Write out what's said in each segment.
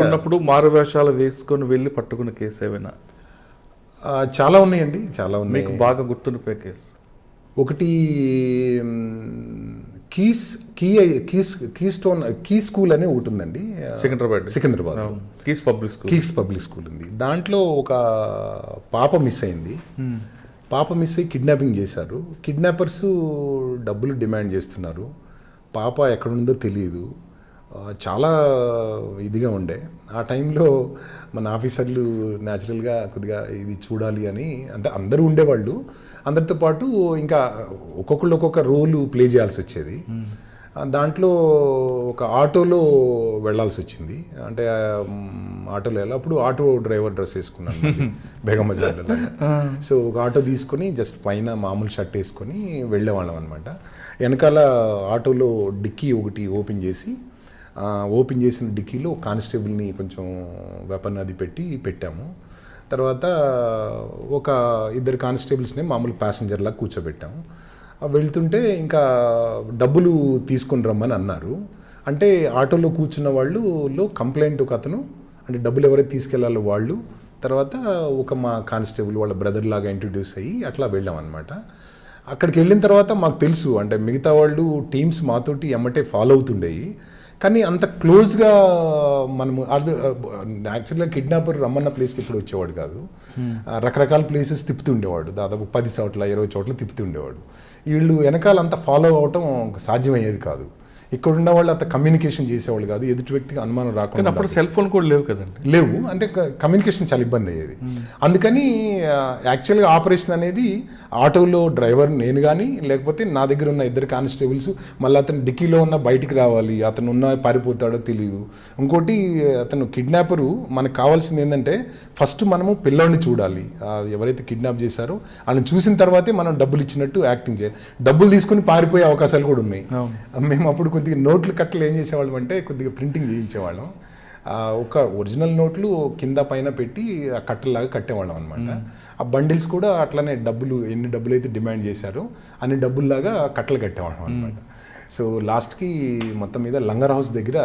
ఉన్నప్పుడు మారు వేషాలు వేసుకొని వెళ్ళి పట్టుకున్న కేసు ఏమైనా? చాలా ఉన్నాయండి చాలా ఉన్నాయి. మీకు బాగా గుర్తుండిపోయే కేసు. ఒకటి Keys key Keys key stone key school అని ఒకటి ఉందండి. Secunderabad. Secunderabad. Keys public school. Keys public school ఉంది. దాంట్లో ఒక పాప మిస్ అయింది. పాప మిస్ అయ్యి కిడ్నాపింగ్ చేశారు. కిడ్నాపర్స్ డబ్బులు డిమాండ్ చేస్తున్నారు. పాప ఎక్కడుందో తెలియదు. చాలా ఇదిగా ఉండే. ఆ టైంలో మన ఆఫీసర్లు న్యాచురల్గా కొద్దిగా ఇది చూడాలి అని అంటే అందరూ ఉండేవాళ్ళు. అందరితో పాటు ఇంకా ఒక్కొక్కళ్ళు ఒక్కొక్క రోలు ప్లే చేయాల్సి వచ్చేది. దాంట్లో ఒక ఆటోలో వెళ్ళాల్సి వచ్చింది. అంటే ఆటోలో వెళ్ళి అప్పుడు ఆటో డ్రైవర్ డ్రెస్ వేసుకున్నాను మళ్ళీ బేగం బజార్లో సో ఒక ఆటో తీసుకొని జస్ట్ పైన మామూలు షర్ట్ వేసుకొని వెళ్ళేవాళ్ళం అనమాట వెనకాల ఆటోలో డిక్కీ ఒకటి ఓపెన్ చేసి ఓపెన్ చేసిన డిక్కీలో కానిస్టేబుల్ని కొంచెం వెపన్ అది పెట్టి పెట్టాము. తర్వాత ఒక ఇద్దరు కానిస్టేబుల్స్ని మామూలు ప్యాసింజర్లా కూర్చోబెట్టాము. వెళ్తుంటే ఇంకా డబ్బులు తీసుకొని రమ్మని అన్నారు. అంటే ఆటోలో కూర్చున్న వాళ్ళులో కంప్లైంట్ ఒక అతను అంటే డబ్బులు ఎవరైతే తీసుకెళ్ళాలో వాళ్ళు తర్వాత ఒక మా కానిస్టేబుల్ వాళ్ళ బ్రదర్ లాగా ఇంట్రడ్యూస్ అయ్యి అట్లా వెళ్ళాం అనమాట అక్కడికి వెళ్ళిన తర్వాత మాకు తెలుసు అంటే మిగతా వాళ్ళు టీమ్స్ మాతోటి ఎమ్మటే ఫాలో అవుతుండేవి కానీ అంత క్లోజ్గా మనము యాక్చువల్గా కిడ్నాపర్ రమ్మన్న ప్లేస్కి ఇప్పుడు వచ్చేవాడు కాదు. రకరకాల ప్లేసెస్ తిప్పుతుండేవాడు దాదాపు పది చోట్ల ఇరవై చోట్ల తిప్పుతుండేవాడు వీళ్ళు వెనకాల అంత ఫాలో అవటం సాధ్యమయ్యేది కాదు. ఇక్కడ ఉన్న వాళ్ళు అంత కమ్యూనికేషన్ చేసేవాళ్ళు కాదు. ఎదుటి వ్యక్తికి అనుమానం రాకుండా అప్పుడు సెల్ ఫోన్ కూడా లేవు కదండి. లేవు. అంటే కమ్యూనికేషన్ చాలా ఇబ్బంది అయ్యేది. అందుకని యాక్చువల్గా ఆపరేషన్ అనేది ఆటోలో డ్రైవర్ నేను కానీ లేకపోతే నా దగ్గర ఉన్న ఇద్దరు కానిస్టేబుల్స్ మళ్ళీ అతను డిక్కీలో ఉన్న బయటికి రావాలి. అతను ఉన్న పారిపోతాడో తెలియదు ఇంకోటి అతను కిడ్నాపరు మనకు కావాల్సింది ఏంటంటే ఫస్ట్ మనము పిల్లోడిని చూడాలి. ఎవరైతే కిడ్నాప్ చేశారో వాళ్ళని చూసిన తర్వాతే మనం డబ్బులు ఇచ్చినట్టు యాక్టింగ్ చేయాలి. డబ్బులు తీసుకుని పారిపోయే అవకాశాలు కూడా ఉన్నాయి. మేము అప్పుడు కొద్దిగా నోట్లు కట్టలు ఏం చేసేవాళ్ళం అంటే కొద్దిగా ప్రింటింగ్ చేయించేవాళ్ళం. ఒక ఒరిజినల్ నోట్లు కింద పైన పెట్టి ఆ కట్టలాగా కట్టేవాళ్ళం అనమాట ఆ బండిల్స్ కూడా అట్లనే డబ్బులు ఎన్ని డబ్బులు అయితే డిమాండ్ చేశారో అన్ని డబ్బుల్లాగా కట్టలు కట్టేవాళ్ళం అనమాట సో లాస్ట్కి మొత్తం మీద లంగర్ హౌస్ దగ్గర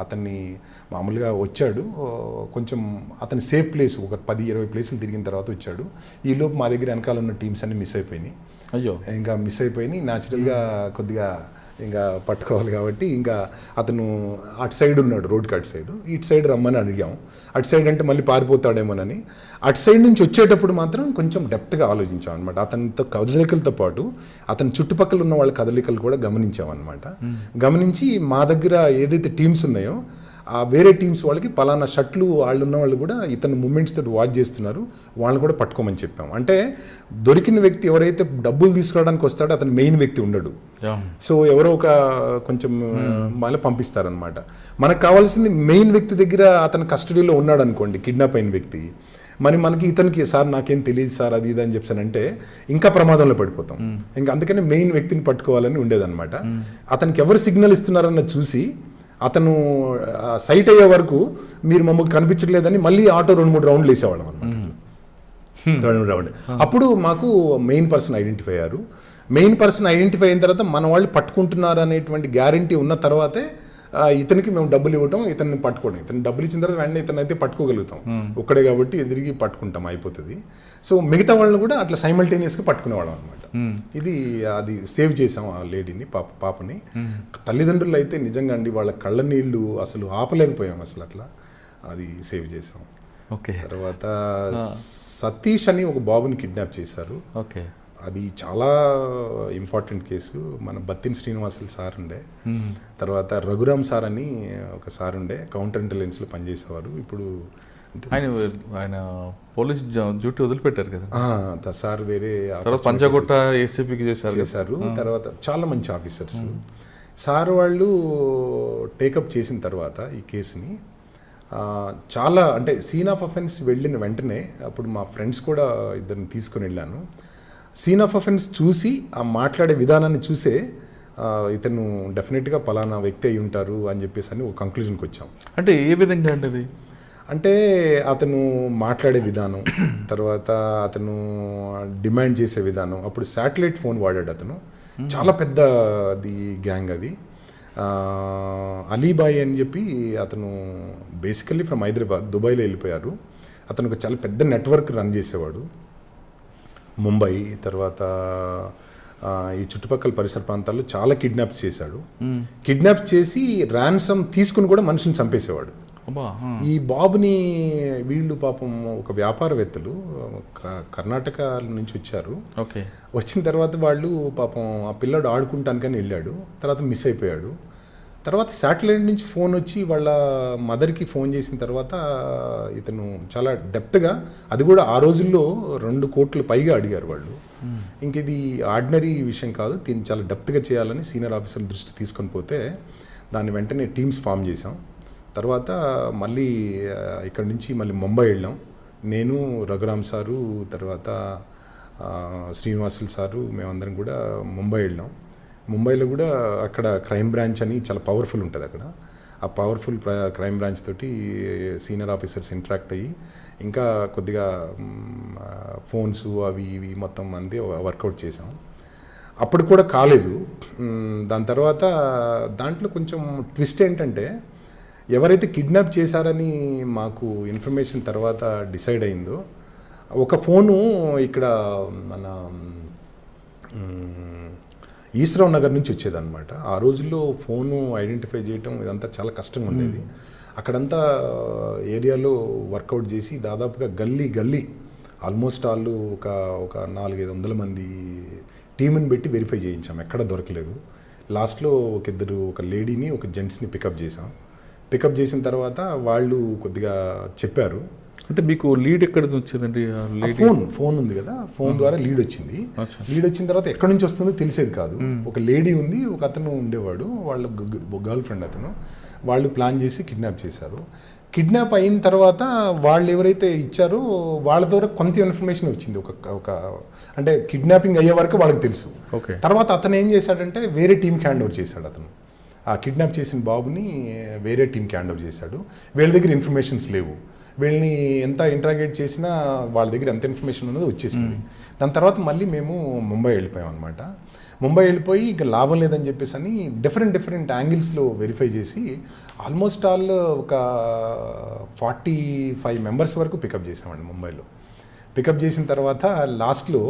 అతన్ని మామూలుగా వచ్చాడు. కొంచెం అతని సేఫ్ ప్లేస్ ఒక పది ఇరవై ప్లేసులు తిరిగిన తర్వాత వచ్చాడు. ఈలోపు మా దగ్గర వెనకాల ఉన్న టీమ్స్ అన్ని మిస్ అయిపోయినాయి. అయ్యో. ఇంకా మిస్ అయిపోయి న్యాచురల్గా కొద్దిగా ఇంకా పట్టుకోవాలి కాబట్టి ఇంకా అతను అటు సైడ్ ఉన్నాడు రోడ్కి అటు సైడ్. ఇటు సైడ్ రమ్మని అడిగాం. అటు సైడ్ అంటే మళ్ళీ పారిపోతాడేమోనని. అటు సైడ్ నుంచి వచ్చేటప్పుడు మాత్రం కొంచెం డెప్త్గా ఆలోచించాం అనమాట అతనితో కదలికలతో పాటు అతని చుట్టుపక్కల ఉన్న వాళ్ళ కదలికలు కూడా గమనించాం అనమాట గమనించి మా దగ్గర ఏదైతే టీమ్స్ ఉన్నాయో ఆ వేరే టీమ్స్ వాళ్ళకి పలానా షర్ట్లు వాళ్ళు ఉన్న వాళ్ళు కూడా ఇతను మూమెంట్స్ తోటి వాచ్ చేస్తున్నారు. వాళ్ళని కూడా పట్టుకోమని చెప్పాం. అంటే దొరికిన వ్యక్తి ఎవరైతే డబ్బులు తీసుకురావడానికి వస్తాడో అతను మెయిన్ వ్యక్తి ఉండడు. సో ఎవరో ఒక కొంచెం మళ్ళీ పంపిస్తారనమాట మనకు కావాల్సింది మెయిన్ వ్యక్తి దగ్గర అతను కస్టడీలో ఉన్నాడు అనుకోండి కిడ్నాప్ అయిన వ్యక్తి. మరి మనకి ఇతనికి సార్ నాకేం తెలియదు సార్ అది ఇది అని చెప్పానంటే ఇంకా ప్రమాదంలో పడిపోతాం. ఇంకా అందుకని మెయిన్ వ్యక్తిని పట్టుకోవాలని ఉండేదన్నమాట. అతనికి ఎవరు సిగ్నల్ ఇస్తున్నారన్న చూసి అతను సైట్ అయ్యే వరకు మీరు మమ్మల్ని కనిపించట్లేదని మళ్ళీ ఆటో రెండు మూడు రౌండ్లు వేసేవాళ్ళం అనమాట రెండు రౌండ్ అప్పుడు మాకు మెయిన్ పర్సన్ ఐడెంటిఫై అయ్యారు. మెయిన్ పర్సన్ ఐడెంటిఫై అయిన తర్వాత మన వాళ్ళు పట్టుకుంటున్నారు అనేటువంటి గ్యారంటీ ఉన్న తర్వాతే ఇతనికి మేము డబ్బులు ఇవ్వటం ఇతన్ని పట్టుకోవడం. ఇతను డబ్బులు ఇచ్చిన తర్వాత వెంటనే ఇతను అయితే పట్టుకోగలుగుతాం. ఒక్కడే కాబట్టి ఎదిరిగి పట్టుకుంటాం అయిపోతుంది. సో మిగతా వాళ్ళని కూడా అట్లా సైమల్టేనియస్గా పట్టుకునేవాళ్ళం అనమాట ఇది అది సేవ్ చేసాం ఆ లేడీని పాప పాపని. తల్లిదండ్రులు అయితే నిజంగా అండి వాళ్ళ కళ్ళ నీళ్ళు అసలు ఆపలేకపోయాం అసలు అట్లా. అది సేవ్ చేసాం. ఓకే. తర్వాత సతీష్ అని ఒక బాబుని కిడ్నాప్ చేశారు. ఓకే. అది చాలా ఇంపార్టెంట్ కేసు. మన బత్తిన్ శ్రీనివాసులు సార్ ఉండే. తర్వాత రఘురామ్ సార్ అని ఒక సార్ ఉండే. కౌంటర్ ఇంటెలిజెన్స్లో పనిచేసేవారు. ఇప్పుడు ఆయన ఆయన పోలీస్ డ్యూటీ వదిలిపెట్టారు కదా. సార్ వేరే తర్వాత పంచగొట్ట ఏసీపీకి చేశారు. చేశారు. తర్వాత చాలా మంచి ఆఫీసర్స్. సార్ వాళ్ళు టేకప్ చేసిన తర్వాత ఈ కేసుని చాలా అంటే సీన్ ఆఫ్ అఫెన్స్ వెళ్ళిన వెంటనే అప్పుడు మా ఫ్రెండ్స్ కూడా ఇద్దరిని తీసుకొని వెళ్ళాను. సీన్ ఆఫ్ అఫెన్స్ చూసి ఆ మాట్లాడే విధానాన్ని చూసే ఇతను డెఫినెట్గా పలానా వ్యక్తి అయి ఉంటారు అని చెప్పేసి అని ఒక కంక్లూజన్కి వచ్చాం. అంటే ఏ విధంగా అంటే అది? అంటే అతను మాట్లాడే విధానం తర్వాత అతను డిమాండ్ చేసే విధానం అప్పుడు శాటిలైట్ ఫోన్ వాడాడు అతను. చాలా పెద్ద అది గ్యాంగ్ అది. అలీబాయ్ అని చెప్పి అతను బేసికల్లీ ఫ్రమ్ హైదరాబాద్ దుబాయ్లో వెళ్ళిపోయారు. అతను ఒక చాలా పెద్ద నెట్వర్క్ రన్ చేసేవాడు. ముంబై తర్వాత ఈ చుట్టుపక్కల పరిసర ప్రాంతాల్లో చాలా కిడ్నాప్స్ చేశాడు. కిడ్నాప్ చేసి ర్యాన్సమ్ తీసుకుని కూడా మనిషిని చంపేసేవాడు. ఈ బాబుని వీళ్ళు పాపం ఒక వ్యాపారవేత్తలు కర్ణాటక నుంచి వచ్చారు. ఓకే. వచ్చిన తర్వాత వాళ్ళు పాపం ఆ పిల్లాడు ఆడుకుంటానికని వెళ్ళాడు. తర్వాత మిస్ అయిపోయాడు. తర్వాత శాటిలైట్ నుంచి ఫోన్ వచ్చి వాళ్ళ మదర్కి ఫోన్ చేసిన తర్వాత ఇతను చాలా డెప్త్గా అది కూడా ఆ రోజుల్లో రెండు కోట్ల పైగా అడిగారు వాళ్ళు. ఇంక ఇది ఆర్డినరీ విషయం కాదు దీన్ని చాలా డెప్త్గా చేయాలని సీనియర్ ఆఫీసర్ల దృష్టి తీసుకొని పోతే దాన్ని వెంటనే టీమ్స్ ఫామ్ చేసాం తర్వాత మళ్ళీ ఇక్కడి నుంచి మళ్ళీ ముంబై వెళ్ళాం. నేను రఘురామ్ సారు తర్వాత శ్రీనివాసులు సారు మేమందరం కూడా ముంబై వెళ్ళాం. ముంబైలో కూడా అక్కడ క్రైమ్ బ్రాంచ్ అని చాలా పవర్ఫుల్ ఉంటుంది అక్కడ. ఆ పవర్ఫుల్ క్రైమ్ బ్రాంచ్ తోటి సీనియర్ ఆఫీసర్స్ ఇంటరాక్ట్ అయ్యి ఇంకా కొద్దిగా ఫోన్స్ అవి ఇవి మొత్తం అంది వర్కౌట్ చేసాం అప్పుడు కూడా కాలేదు. దాని తర్వాత దాంట్లో కొంచెం ట్విస్ట్ ఏంటంటే ఎవరైతే కిడ్నాప్ చేశారని మాకు ఇన్ఫర్మేషన్ తర్వాత డిసైడ్ అయిందో ఒక ఫోను ఇక్కడ మన ఈశ్వరావు నగర్ నుంచి వచ్చేదన్నమాట. ఆ రోజుల్లో ఫోను ఐడెంటిఫై చేయటం ఇదంతా చాలా కష్టంగా ఉండేది. అక్కడంతా ఏరియాలో వర్కౌట్ చేసి దాదాపుగా గల్లీ గల్లీ ఆల్మోస్ట్ వాళ్ళు ఒక ఒక నాలుగైదు వందల మంది టీంని పెట్టి వెరిఫై చేయించాం. ఎక్కడ దొరకలేదు. లాస్ట్లో ఒక ఇద్దరు ఒక లేడీని ఒక జెంట్స్ని పికప్ చేసాం పికప్ చేసిన తర్వాత వాళ్ళు కొద్దిగా చెప్పారు. అంటే మీకు లీడ్ ఎక్కడ నుంచి వచ్చిందండి? ఫోన్ ఫోన్ ఉంది కదా. ఫోన్ ద్వారా లీడ్ వచ్చింది. లీడ్ వచ్చిన తర్వాత ఎక్కడి నుంచి వస్తుందో తెలిసేది కాదు. ఒక లేడీ ఉంది ఒక అతను ఉండేవాడు. వాళ్ళ గర్ల్ ఫ్రెండ్ అతను. వాళ్ళు ప్లాన్ చేసి కిడ్నాప్ చేశారు. కిడ్నాప్ అయిన తర్వాత వాళ్ళు ఎవరైతే ఇచ్చారో వాళ్ళ ద్వారా కొంత ఇన్ఫర్మేషన్ వచ్చింది. ఒక ఒక అంటే కిడ్నాపింగ్ అయ్యే వరకు వాళ్ళకి తెలుసు. ఓకే. తర్వాత అతను ఏం చేశాడంటే వేరే టీంకి హ్యాండ్ ఓవర్ చేశాడు అతను. ఆ కిడ్నాప్ చేసిన బాబుని వేరే టీంకి హ్యాండ్ ఓవర్ చేశాడు. వీళ్ళ దగ్గర ఇన్ఫర్మేషన్స్ లేవు. వీళ్ళని ఎంత ఇంటరాగేట్ చేసినా వాళ్ళ దగ్గర ఎంత ఇన్ఫర్మేషన్ ఉన్నదో వచ్చేసింది. దాని తర్వాత మళ్ళీ మేము ముంబై వెళ్ళిపోయాం అనమాట ముంబై వెళ్ళిపోయి ఇక లాభం లేదని చెప్పేసి అని డిఫరెంట్ డిఫరెంట్ యాంగిల్స్లో వెరిఫై చేసి ఆల్మోస్ట్ ఆల్ ఒక ఫార్టీ ఫైవ్ మెంబర్స్ వరకు పికప్ చేసామండి ముంబైలో. పికప్ చేసిన తర్వాత లాస్ట్లో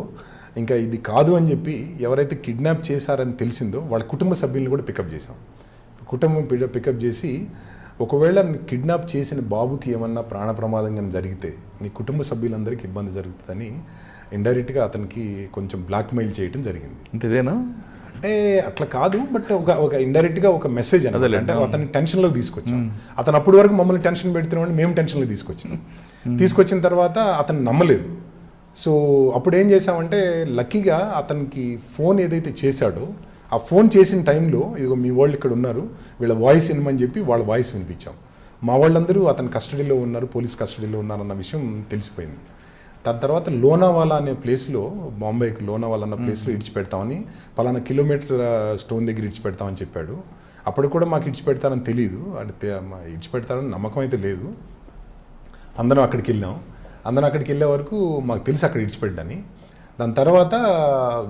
ఇంకా ఇది కాదు అని చెప్పి ఎవరైతే కిడ్నాప్ చేశారని తెలిసిందో వాళ్ళ కుటుంబ సభ్యుల్ని కూడా పికప్ చేసాం. కుటుంబం పికప్ చేసి ఒకవేళ కిడ్నాప్ చేసిన బాబుకి ఏమన్నా ప్రాణ ప్రమాదం కానీ జరిగితే నీ కుటుంబ సభ్యులందరికీ ఇబ్బంది జరుగుతుందని ఇండైరెక్ట్గా అతనికి కొంచెం బ్లాక్మెయిల్ చేయడం జరిగింది. అంటే ఇదేనా? అంటే అట్లా కాదు బట్ ఒక ఒక ఇండైరెక్ట్గా ఒక మెసేజ్ అనమాట అంటే అతన్ని టెన్షన్లో తీసుకొచ్చాం అతను అప్పటి వరకు మమ్మల్ని టెన్షన్ పెడుతున్నామని మేము టెన్షన్లో తీసుకొచ్చాం తీసుకొచ్చిన తర్వాత అతను నమ్మలేదు. సో అప్పుడు ఏం చేసామంటే లక్కీగా అతనికి ఫోన్ ఏదైతే చేశాడో ఆ ఫోన్ చేసిన టైంలో ఇదిగో మీ వాళ్ళు ఇక్కడ ఉన్నారు వీళ్ళ వాయిస్ వినమని చెప్పి వాళ్ళ వాయిస్ వినిపించాం. మా వాళ్ళందరూ అతని కస్టడీలో ఉన్నారు పోలీస్ కస్టడీలో ఉన్నారన్న విషయం తెలిసిపోయింది. దాని తర్వాత లోనావాలా అనే ప్లేస్లో బాంబేకి లోనావాలా అన్న ప్లేస్లో ఇడిచిపెడతామని పలానా కిలోమీటర్ స్టోన్ దగ్గర ఇడిచిపెడతామని చెప్పాడు. అప్పుడు కూడా మాకు ఇడిచిపెడతారని తెలియదు అంటే ఇడిచిపెడతారని నమ్మకం అయితే లేదు. అందరం అక్కడికి వెళ్ళాం. అందరం అక్కడికి వెళ్ళే వరకు మాకు తెలుసు అక్కడ ఇడిచిపెట్టని దాని తర్వాత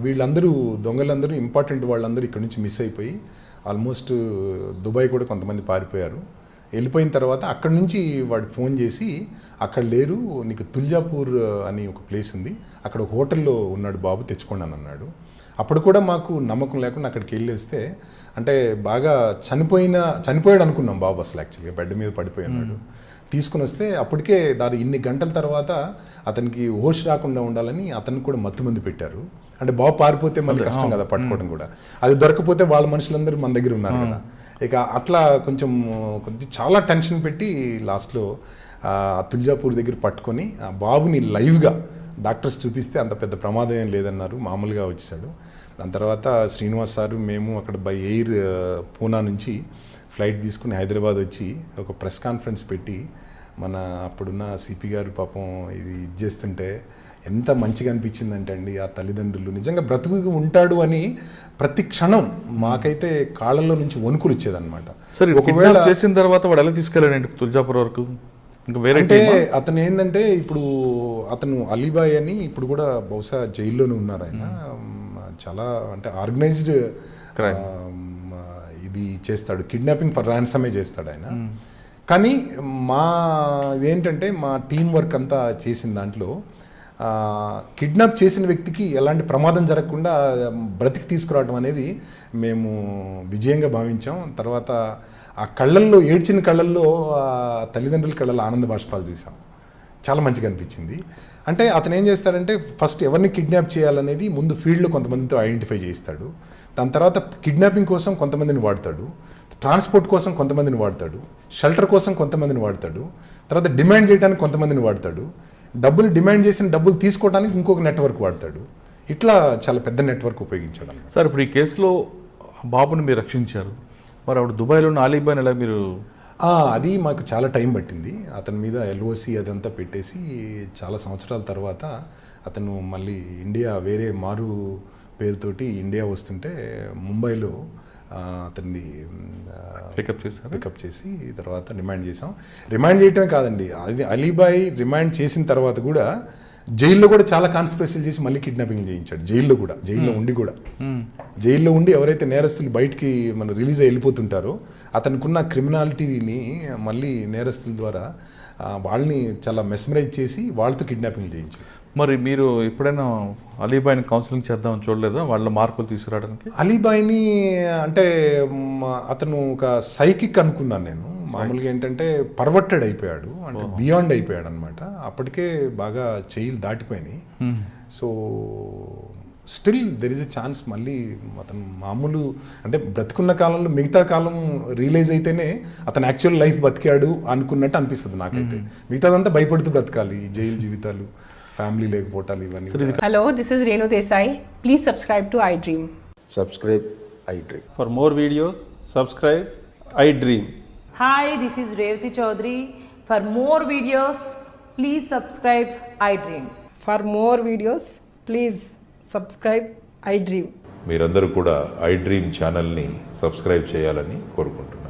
వీళ్ళందరూ దొంగలందరూ ఇంపార్టెంట్ వాళ్ళందరూ ఇక్కడ నుంచి మిస్ అయిపోయి ఆల్మోస్ట్ దుబాయ్ కూడా కొంతమంది పారిపోయారు. వెళ్ళిపోయిన తర్వాత అక్కడ నుంచి వాడు ఫోన్ చేసి అక్కడ లేరు నీకు తుల్జాపూర్ అని ఒక ప్లేస్ ఉంది అక్కడ హోటల్లో ఉన్నాడు బాబు తెచ్చుకోండి అని అన్నాడు. అప్పుడు కూడా మాకు నమ్మకం లేకుండా అక్కడికి వెళ్ళి వస్తే అంటే బాగా చనిపోయిన చనిపోయాడు అనుకున్నాం బాబు అసలు యాక్చువల్గా బెడ్ మీద పడిపోయి ఉన్నాడు. తీసుకుని వస్తే అప్పటికే దాని ఇన్ని గంటల తర్వాత అతనికి హోష్ రాకుండా ఉండాలని అతనికి కూడా మత్తు మంది పెట్టారు. అంటే బాబు పారిపోతే మళ్ళీ కష్టం కదా పట్టుకోవడం కూడా. అది దొరకపోతే వాళ్ళ మనుషులందరూ మన దగ్గర ఉన్నారు కదా. ఇక అట్లా కొంచెం కొంచెం చాలా టెన్షన్ పెట్టి లాస్ట్లో తుల్జాపూర్ దగ్గర పట్టుకొని ఆ బాబుని లైవ్గా డాక్టర్స్ చూపిస్తే అంత పెద్ద ప్రమాదం ఏం లేదన్నారు. మామూలుగా వచ్చేసాడు. దాని తర్వాత శ్రీనివాస్ సారు మేము అక్కడ బై ఎయిర్ పూనా నుంచి ఫ్లైట్ తీసుకుని హైదరాబాద్ వచ్చి ఒక ప్రెస్ కాన్ఫరెన్స్ పెట్టి మన అప్పుడున్న సిపి గారు పాపం ఇది ఇది చేస్తుంటే ఎంత మంచిగా అనిపించిందంటే అండి ఆ తల్లిదండ్రులు నిజంగా బ్రతుకు ఉంటాడు అని ప్రతి క్షణం మాకైతే కాళ్ళల్లో నుంచి వణుకులు వచ్చేదన్నమాట సరే ఒకవేళ చేసిన తర్వాత వాడు ఎలా తీసుకెళ్ళాడండి తుల్జాపూర్ వరకు ఇంకా వేరే అంటే? అతను ఏంటంటే ఇప్పుడు అతను అలీబాయ్ అని ఇప్పుడు కూడా బహుశా జైల్లోనే ఉన్నారు ఆయన చాలా అంటే ఆర్గనైజ్డ్. ఇది చేస్తాడు. కిడ్నాపింగ్ ఫర్ ర్యాన్సమే చేస్తాడు ఆయన. కానీ మా ఇదేంటంటే మా టీం వర్క్ అంతా చేసిన దాంట్లో కిడ్నాప్ చేసిన వ్యక్తికి ఎలాంటి ప్రమాదం జరగకుండా బ్రతికి తీసుకురావడం అనేది మేము విజయంగా భావించాం. తర్వాత ఆ కళ్ళల్లో ఏడ్చిన కళ్ళల్లో తల్లిదండ్రుల కళ్ళల్లో ఆనంద బాష్పాలు చూసాం. చాలా మంచిగా అనిపించింది. అంటే అతను ఏం చేస్తాడంటే ఫస్ట్ ఎవరిని కిడ్నాప్ చేయాలనేది ముందు ఫీల్డ్లో కొంతమందితో ఐడెంటిఫై చేస్తాడు దాని తర్వాత కిడ్నాపింగ్ కోసం కొంతమందిని వాడతాడు ట్రాన్స్పోర్ట్ కోసం కొంతమందిని వాడతాడు షెల్టర్ కోసం కొంతమందిని వాడతాడు తర్వాత డిమాండ్ చేయడానికి కొంతమందిని వాడతాడు డబ్బులు డిమాండ్ చేసిన డబ్బులు తీసుకోవడానికి ఇంకొక నెట్వర్క్ వాడతాడు. ఇట్లా చాలా పెద్ద నెట్వర్క్ ఉపయోగించాడు సార్ ఇప్పుడు ఈ కేసులో బాబుని మీరు రక్షించారు. మరి అప్పుడు దుబాయ్లో ఉన్న అలీబాన్ ఎలా మీరు అది మాకు చాలా టైం పట్టింది. అతని మీద ఎల్ఓసి అదంతా పెట్టేసి చాలా సంవత్సరాల తర్వాత అతను మళ్ళీ ఇండియా వేరే మారు పేరుతోటి ఇండియా వస్తుంటే ముంబైలో అతన్ని పికప్ చేశారు? పికప్ చేసి తర్వాత రిమాండ్ చేసాం రిమాండ్ చేయటమే కాదండి. అది అలీబాయ్ రిమాండ్ చేసిన తర్వాత కూడా జైల్లో కూడా చాలా కాన్స్పిరసీలు చేసి మళ్ళీ కిడ్నాపింగ్ చేయించాడు. జైల్లో కూడా జైల్లో ఉండి కూడా. జైల్లో ఉండి ఎవరైతే నేరస్తులు బయటికి మన రిలీజ్ అయ్యి వెళ్ళిపోతుంటారో అతనికున్న క్రిమినాలిటీని మళ్ళీ నేరస్తుల ద్వారా వాళ్ళని చాలా మెస్మరైజ్ చేసి వాళ్ళతో కిడ్నాపింగ్ చేయించాడు. మరి మీరు ఎప్పుడైనా అలీబాయిని కౌన్సిలింగ్ చేద్దామని చూడలేదా? వాళ్ళ మార్పులు తీసుకురావడానికి? అలీబాయ్ని అంటే అతను ఒక సైకిక్ అనుకున్నాను నేను. మామూలుగా ఏంటంటే పర్వట్టెడ్ అయిపోయాడు. అంటే బియాండ్ అయిపోయాడు అనమాట అప్పటికే బాగా చెయ్యిలు దాటిపోయినాయి. So still there is a chance మళ్ళీ అతను మామూలు అంటే బ్రతుకున్న కాలంలో మిగతా కాలం రియలైజ్ అయితేనే అతను యాక్చువల్ లైఫ్ బతికాడు అనుకున్నట్టు అనిపిస్తుంది నాకైతే. మిగతాదంతా భయపడుతూ బ్రతకాలి జైలు జీవితాలు. ఫ్యామిలీ లేకపోవటాలు ఇవన్నీ hello this is Renu Desai please subscribe to I dream subscribe I dream for more videos subscribe I dream hi this is Revathi Chowdary for more videos please subscribe I dream for more videos please subscribe I dream మీరందరూ కూడా I dream ఛానల్ని subscribe చేయాలని కోరుకుంటున్నాను.